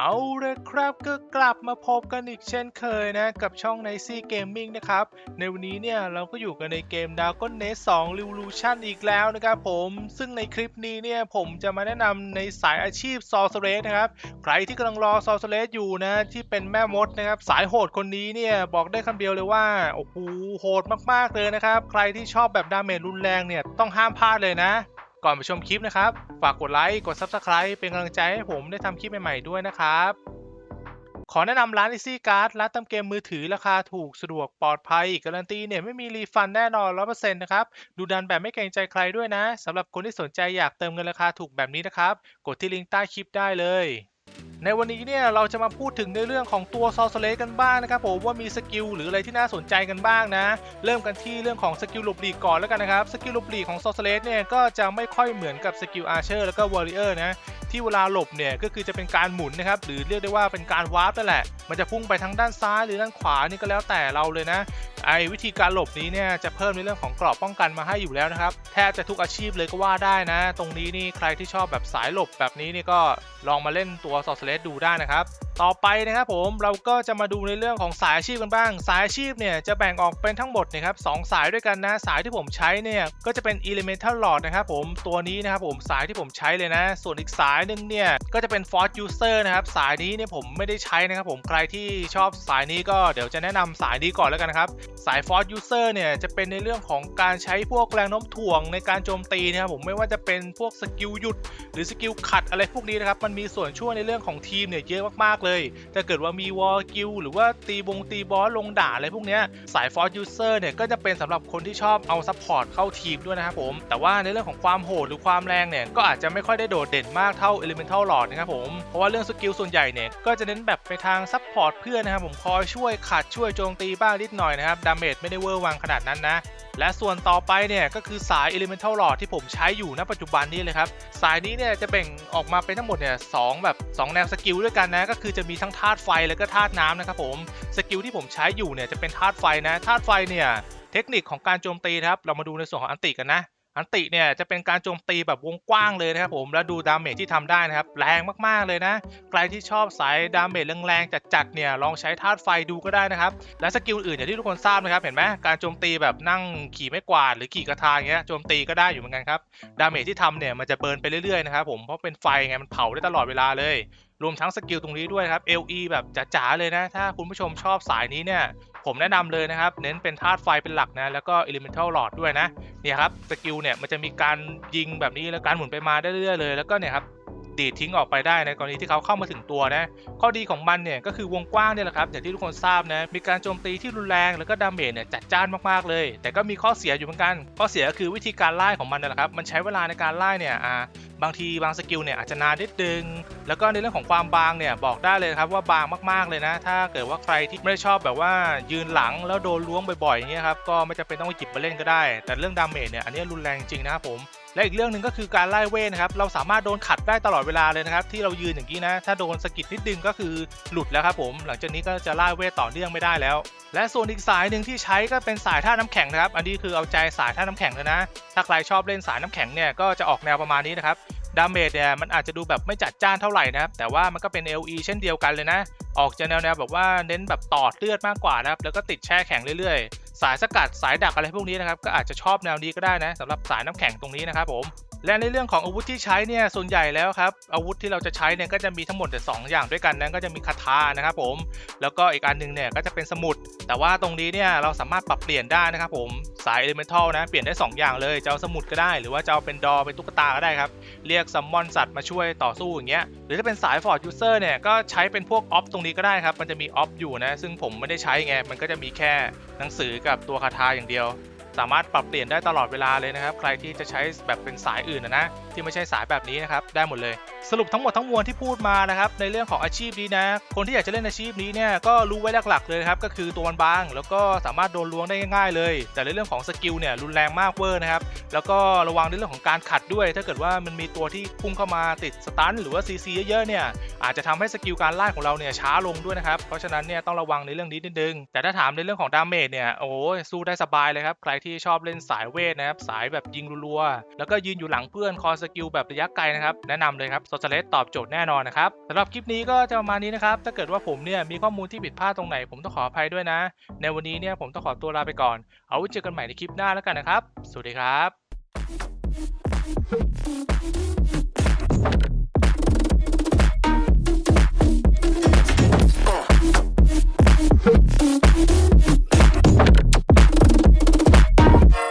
เอาเลยครับก็กลับมาพบกันอีกเช่นเคยนะ กับช่อง n i c y Gaming นะครับ ในวันนี้เนี่ยเราก็อยู่กันในเกม Dragon Nest 2 Revolution อีกแล้วนะครับผมซึ่งในคลิปนี้เนี่ยผมจะมาแนะนำในสายอาชีพ Sorceress นะครับ ใครที่กำลังรอ Sorceress อยู่นะ ที่เป็นแม่มดนะครับ สายโหดคนนี้เนี่ยบอกได้คำเดียวเลยว่าโอ้โหโหดมากๆเลยนะครับ ใครที่ชอบแบบดาเมจรุนแรงเนี่ยต้องห้ามพลาดเลยนะ ก่อนไปชมคลิปนะครับ ฝากกดไลค์ กด Subscribe เป็นกำลังใจให้ผมได้ทำคลิปใหม่ๆด้วยนะครับ ขอแนะนำร้าน Easy Card ร้านเติมเกมมือถือราคาถูกสะดวกปลอดภัย การันตีเนี่ยไม่มีรีฟันแน่นอน 100%นะครับ ดูดันแบบไม่เกรงใจใครด้วยนะสำหรับคนที่สนใจอยากเติมเงินราคาถูกแบบนี้นะครับ กดที่ลิงก์ใต้คลิปได้เลย ในวันนี้เนี่ยเราจะมาพูดถึงในเรื่องของตัว s o r c e r e s s กันบ้างนะครับผมว่ามีสกิลหรืออะไรที่น่าสนใจกันบ้างนะ เริ่มกันที่เรื่องของสกิลหลบหลีกก่อนแล้วกันนะครับสกิลหลบหลีกของ s o r c e r e s s เนี่ยก็จะไม่ค่อยเหมือนกับสกิล Archer แล้วก็ Warrior นะที่เวลาหลบเนี่ยก็คือจะเป็นการหมุนนะครับหรือเรียกได้ว่าเป็นการวาร์ปนั่นแหละ มันจะพุ่งไปทางด้านซ้ายหรือด้านขวานี่ก็แล้วแต่เราเลยนะ ไอวิธีการหลบนี้เนี่ยจะเพิ่มในเรื่องของกรอบป้องกันมาให้อยู่แล้วนะครับ แทบจะทุกอาชีพเลยก็ว่าได้นะ ตรงนี้นี่ใครที่ชอบแบบสายหลบแบบนี้นี่ก็ลองมาเล่นตัวซอสเลสดูได้นะครับ ต่อไปนะครับผมเราก็จะมาดูในเรื่องของสายอาชีพกันบ้าง สายอาชีพเนี่ยจะแบ่งออกเป็นทั้งหมดนะครับสองสายด้วยกันนะ สายที่ผมใช้เนี่ยก็จะเป็น Elemental Lord นะครับผมตัวนี้นะครับผมสายที่ผมใช้เลยนะ ส่วนอีกสายหนึ่งเนี่ยก็จะเป็น Force User นะครับสายนี้เนี่ยผมไม่ได้ใช้นะครับผมใครที่ชอบสายนี้ก็เดี๋ยวจะแนะนำสายนี้ก่อนแล้วกันนะครับสาย Force User เนี่ยจะเป็นในเรื่องของการใช้พวกแรงโน้มถ่วงในการโจมตีนะครับผมไม่ว่าจะเป็นพวกสกิลหยุด หรือสกิลขัดอะไรพวกนี้นะครับมันมีส่วนช่วยในเรื่องของทีมเนี่ยเยอะมากๆเลยถ้าเกิดว่ามีวอลกิลหรือว่าตีบงตีบอสลงด่าอะไรพวกเนี้ยสาย Force User เนี่ยก็จะเป็นสำหรับคนที่ชอบเอาซัพพอร์ตเข้าทีมด้วยนะครับผมแต่ว่าในเรื่องของความโหดหรือความแรงเนี่ยก็อาจจะไม่ค่อยได้โดดเด่นมากเท่า Elemental Lord นะครับผมเพราะว่าเรื่องสกิลส่วนใหญ่เนี่ยก็จะเน้นแบบไปทางซัพพอร์ตเพื่อนนะครับผมคอยช่วยขัดช่วยโจมตีบ้างนิดหน่อยนะครับดาเมจไม่ได้เวอร์วังขนาดนั้นนะ และส่วนต่อไปเนี่ยก็คือสาย Elemental Lord ที่ผมใช้อยู่ณปัจจุบันนี้เลยครับ สายนี้เนี่ยจะแบ่งออกมาเป็นทั้งหมดเนี่ยสองแบบ 2 แนวสกิลด้วยกันนะ ก็คือจะมีทั้งธาตุไฟแล้วก็ธาตุน้ำนะครับผมสกิลที่ผมใช้อยู่เนี่ยจะเป็นธาตุไฟนะธาตุไฟเนี่ยเทคนิคของการโจมตีครับเรามาดูในส่วนของอันติกันนะ อันติเนี่ยจะเป็นการโจมตีแบบวงกว้างเลยนะครับผมแล้วดูดาเมจที่ทำได้นะครับแรงมากๆเลยนะ ใครที่ชอบสายดาเมจแรงๆจัดๆเนี่ยลองใช้ธาตุไฟดูก็ได้นะครับ และสกิลอื่นอย่างที่ทุกคนทราบนะครับเห็นไหมการโจมตีแบบนั่งขี่ไม่กวาดหรือขี่กระทาอย่างเงี้ยโจมตีก็ได้อยู่เหมือนกันครับดาเมจที่ทำเนี่ยมันจะเบิร์นไปเรื่อยๆนะครับผมเพราะเป็นไฟไงมันเผาได้ตลอดเวลาเลยรวมทั้งสกิลตรงนี้ด้วยครับ LE แบบจ๋าๆเลยนะ ถ้าคุณผู้ชมชอบสายนี้เนี่ยผมแนะนำเลยนะครับ เน้นเป็นธาตุไฟเป็นหลักนะ แล้วก็ Elemental Lord ด้วยนะ เนี่ยครับ สกิลเนี่ยมันจะมีการยิงแบบนี้แล้วการหมุนไปมาได้เรื่อยๆเลย แล้วก็เนี่ยครับ ดีดทิ้งออกไปได้ในกรณีที่เขาเข้ามาถึงตัวนะข้อดีของมันเนี่ยก็คือวงกว้างเนี่ยแหละครับอย่างที่ทุกคนทราบนะมีการโจมตีที่รุนแรงแล้วก็ดาเมจเนี่ยจัดจ้านมากๆเลย แต่ก็มีข้อเสียอยู่เหมือนกัน ข้อเสียก็คือวิธีการไล่ของมันนั่นแหละครับ มันใช้เวลาในการไล่เนี่ยอ่าบางทีบางสกิลเนี่ยอาจจะนานนิดนึงแล้วก็ในเรื่องของความบางเนี่ยบอกได้เลยครับว่าบางมากๆเลยนะ ถ้าเกิดว่าใครที่ไม่ได้ชอบแบบว่ายืนหลังแล้วโดนล้วงบ่อยๆอย่างเงี้ยครับก็ไม่จำเป็นต้องไปหยิบมาเล่นก็ได้ แต่เรื่องดาเมจเนี่ยอันนี้รุนแรงจริงนะครับผม และอีกเรื่องหนึ่งก็คือการไล่เวทนะครับ เราสามารถโดนขัดได้ตลอดเวลาเลยนะครับ ที่เรายืนอย่างนี้นะ ถ้าโดนสกิดนิดนึงก็คือหลุดแล้วครับผม หลังจากนี้ก็จะไล่เวทต่อเนื่องไม่ได้แล้ว และส่วนอีกสายหนึ่งที่ใช้ก็เป็นสายท่าน้ำแข็งนะครับ อันนี้คือเอาใจสายท่าน้ำแข็งเลยนะ ถ้าใครชอบเล่นสายน้ำแข็งเนี่ยก็จะออกแนวประมาณนี้นะครับ ดาเมจเนี่ยมันอาจจะดูแบบไม่จัดจ้านเท่าไหร่นะครับ แต่ว่ามันก็เป็น LE เช่นเดียวกันเลยนะ ออกจะแนวแนวแบบว่าเน้นแบบตอดเลือดมากกว่านะครับ แล้วก็ติดแช่แข็งเรื่อยๆ สายสกัดสายดักอะไรพวกนี้นะครับ ก็อาจจะชอบแนวนี้ก็ได้นะสำหรับสายน้ำแข็งตรงนี้นะครับผมและในเรื่องของอาวุธที่ใช้เนี่ยส่วนใหญ่แล้วครับอาวุธที่เราจะใช้เนี่ยก็จะมีทั้งหมดแต่สองอย่างด้วยกันนะก็จะมีคาถานะครับผม แล้วก็อีกอันหนึงเนี่ยก็จะเป็นสมุด แต่ว่าตรงนี้เนี่ยเราสามารถปรับเปลี่ยนได้นะครับผมสายเอลิเมนทัลนะ เปลี่ยนได้ 2 อย่างเลยจะเอาสมุดก็ได้ หรือว่าจะเอาเป็นดอเป็นตุ๊กตาก็ได้ครับ เรียกซัมมอนสัตว์มาช่วยต่อสู้อย่างเงี้ยหรือถ้าเป็นสายฟอร์ดยูเซอร์เนี่ย ก็ใช้เป็นพวกออฟตรงนี้ก็ได้ครับ มันจะมีออฟอยู่นะ ซึ่งผมไม่ได้ใช้ไงมันก็จะมีแค่หนังสือกับตัวคาถาอย่างเดียว สามารถปรับเปลี่ยนได้ตลอดเวลาเลยนะครับ ใครที่จะใช้แบบเป็นสายอื่นนะนะที่ไม่ใช่สายแบบนี้นะครับได้หมดเลย สรุปทั้งหมดทั้งมวลที่พูดมานะครับในเรื่องของอาชีพนี้นะ คนที่อยากจะเล่นอาชีพนี้เนี่ยก็รู้ไว้หลักๆเลยครับก็คือตัวมันบางแล้วก็สามารถโดนล้วงได้ง่ายๆเลย แต่ในเรื่องของสกิลเนี่ยรุนแรงมากเวอร์นะครับแล้วก็ระวังในเรื่องของการขัดด้วย ถ้าเกิดว่ามันมีตัวที่พุ่งเข้ามาติดสตันหรือว่าซีซีเยอะๆเนี่ยอาจจะทำให้สกิลการไล่ของเราเนี่ยช้าลงด้วยนะครับเพราะฉะนั้นเนี่ยต้องระวังในเรื่องนี้นิดนึงแต่ถ้าถามในเรื่องของดาเมจเนี่ยโอ้สู้ได้สบายเลยครับใครทที่ชอบเล่นสายเวทนะครับ สายแบบยิงรัวๆ แล้วก็ยืนอยู่หลังเพื่อนคอสกิลแบบระยะไกลนะครับ แนะนำเลยครับโซเซเลสตอบโจทย์แน่นอนนะครับสำหรับคลิปนี้ก็จะประมาณนี้นะครับ ถ้าเกิดว่าผมเนี่ยมีข้อมูลที่ผิดพลาดตรงไหนผมต้องขออภัยด้วยนะ ในวันนี้เนี่ยผมต้องขอตัวลาไปก่อน เอาไว้เจอกันใหม่ในคลิปหน้าแล้วกันนะครับ สวัสดีครับ